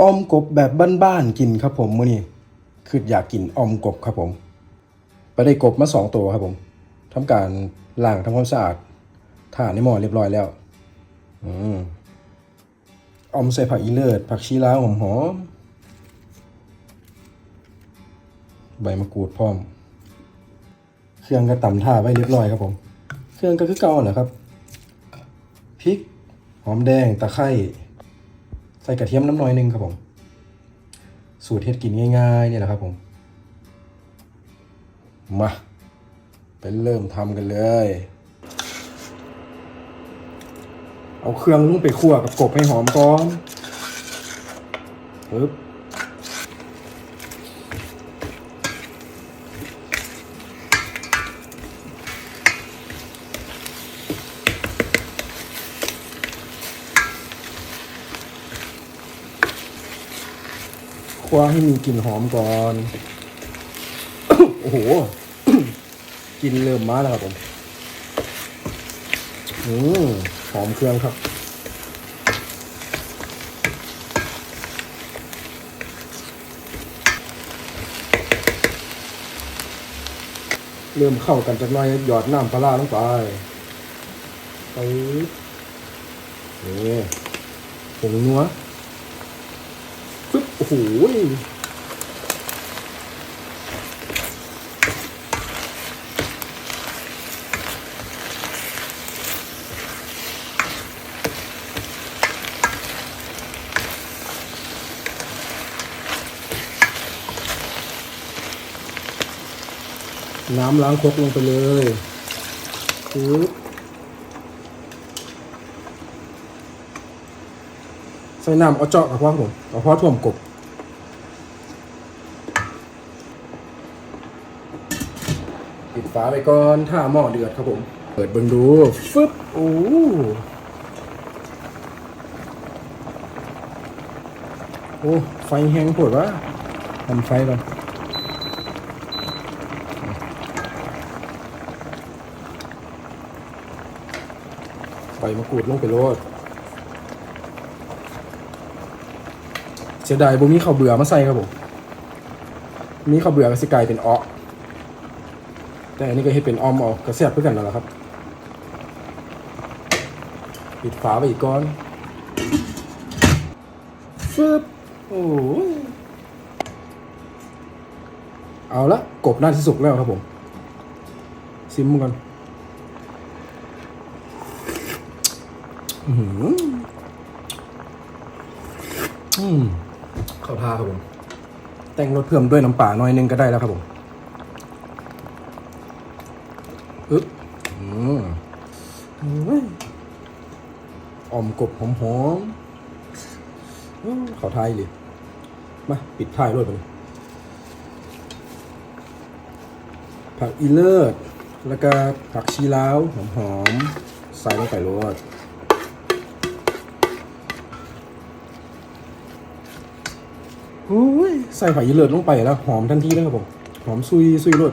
ออมกบแบบบ้านๆกินครับผมมื้อนี้คืออยากกินออมกบครับผมไปได้กบมาสองตัวครับผมทำการล้างทำความสะอาดถ่านในหม้อเรียบร้อยแล้วอืมออมใส่ผักอีเลิศผักชีลาวหอมๆใบมะกรูดพร้อม เครื่องก็ตำท่าไว้เรียบร้อยครับผม เครื่องก็คือเก่าแหละครับพริก หอมแดงตะไคร้ ใส่กระเทียมน้ำน้อยหนึงครับผม สูตรเฮ็ดกินง่ายๆเนี่ยแหละครับผม มาไปเริ่มทำกันเลย เอาเครื่องลงไปคั่วกับกบให้หอมก่อนปึ๊บ คั่วให้มีกลิ่นหอมก่อน โอ้โห กลินเริ่มมาแล้วครับผม อืมหอมเครื่องครับ เริ่มเข้ากันจากน้อยหยอดน้ำปลาร้าลงไปไปนี่ผงนัว โอ้โหน้ำล้างครกลงไปเลยปึ๊บใส่น้ำเอาเจาะกับพ่อผมเอาพ่อท่วมกบ ปิดฝาไปก่อนถ้าหม้อเดือดครับผม เปิดเบิ่งดูฟึบโอ้โอ้ไฟแห้งปวดวะทำไฟก่อนใบมะกรูดลงไปโรดเสียดายบ่มีข้าวเบื่อมาใส่ครับผม มีข้าวเบื่อก็สิกลายเป็นอ้อ แต่อันนี้ก็ให้เป็นออมเอากระเสียบเพื่อกันแล้วล่ะครับปิดฝาไปอีกก้อนฟึบโอ้ยเอาละกบน่าที่สุกแล้วครับผม ซิมกันอืมอืมเข้าท่าครับผม แต่งรสเพิ่มด้วยน้ำป่าหน่อยนึงก็ได้แล้วครับผม อึ๊บอืมอุ้ยอมกบหอมหอมๆอื้อเข้าทยเลยมาปิดท้ายด้วยไปเลยผักอีเลิศแล้วก็ผักชีลาวหอมหอมๆใส่ลงไปรสโอ้ยใส่ผักยีเลือดลงไปแล้ว หอมทันทีเลยครับผม หอมซุยซุยรส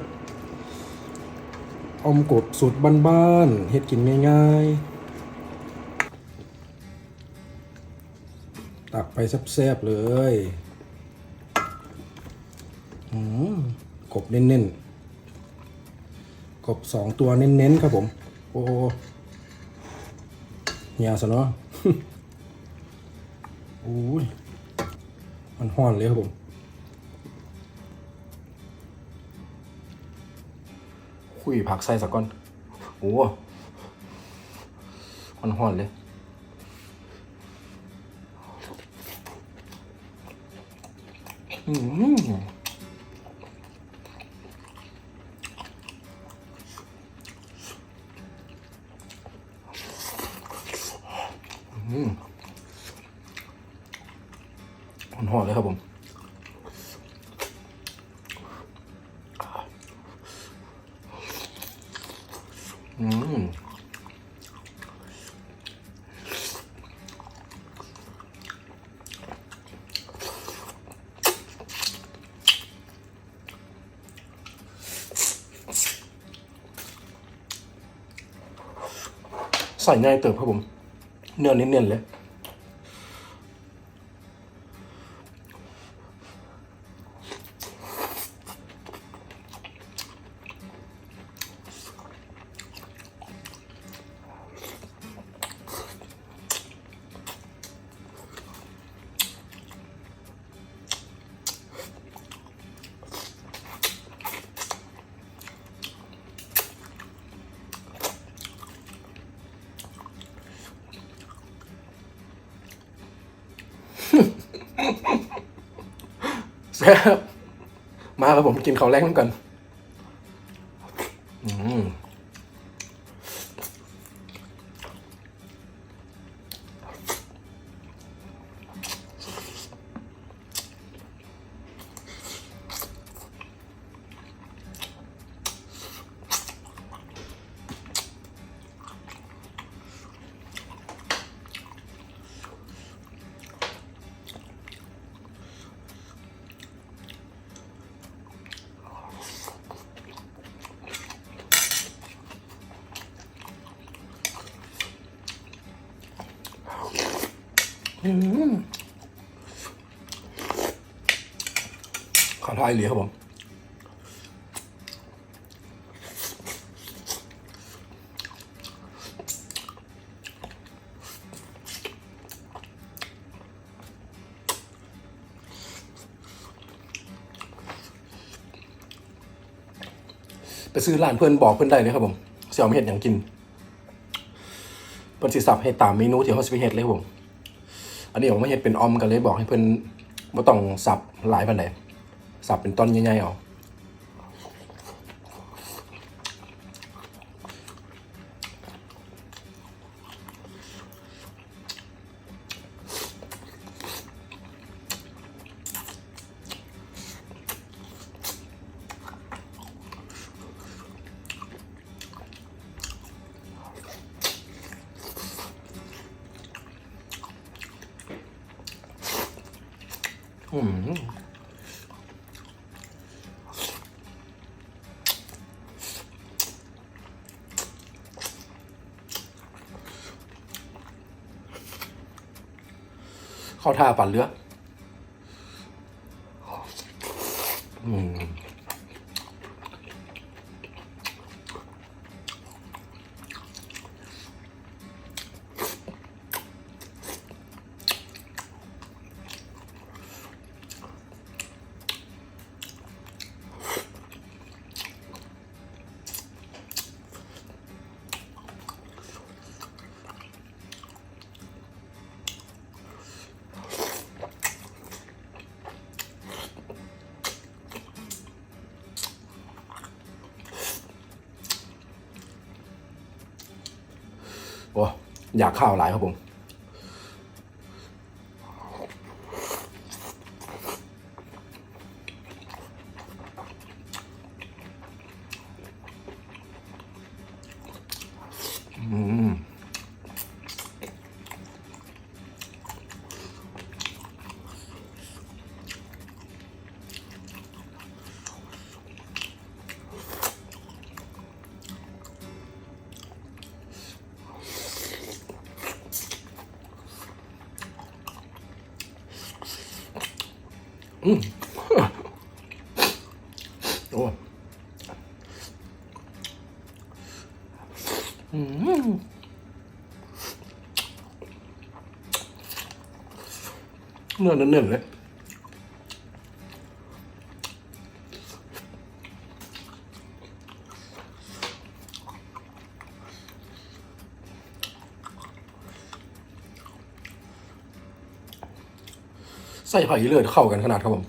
อมกบสูตรบ้านๆเฮ็ดกินง่ายๆ ตักไปแซ่บๆเลยอกบเน้นๆ กบสองตัวเน้นๆ ครับผม โอ้เหียซะเนาะโอ้ย มันห่อนเลยครับผม คุยผักใส่สักก่อนโอ้มันห่อนเลยอืมอืมมันห่อนเลยครับผม อืมใส่ง่ายเติบครับผม เนื้อเน้นๆเลย ซ่บมาครับผมกินข้าวแรกน้ำกัน ขอทายเหลียครับผมไปซื้อร้านเพื่อนบอกเพื่อนได้เลยครับผมเสี่ยวไม่เห็ดอย่างกิน พิ่นสิสับให้ตามเมนูที่เขาสิไปเห็ดเลยผมอันนี้ผมมาเห็ดเป็นออมกันเลยบอกให้เพื่อนบ่ต้องสับหลายปันใดสับเป็นต้นใหญ่ๆเอา อืมเข้าท่าปั่นเรืออื อยากข้าวหลายครับผม โอ้อืมเนื้อเน้นๆเลย ใส่หอยเลือดเข้ากันขนาดครับผม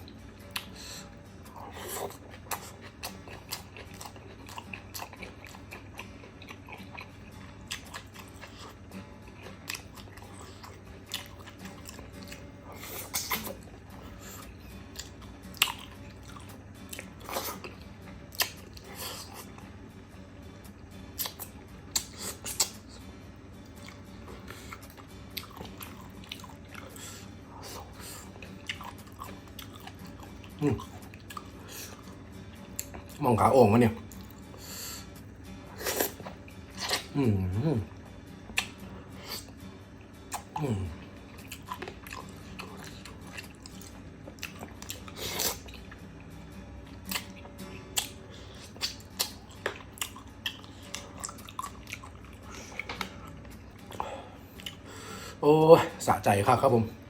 มองขาโอ่งวะเนี่ย อืมอืมโอ้ สะใจครับครับผม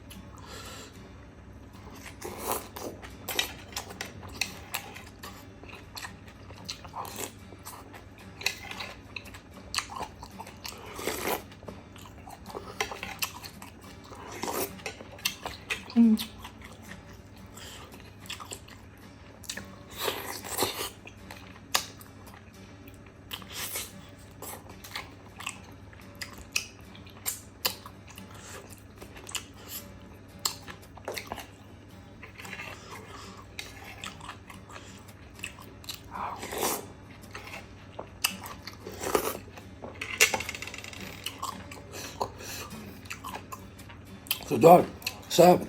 doon sa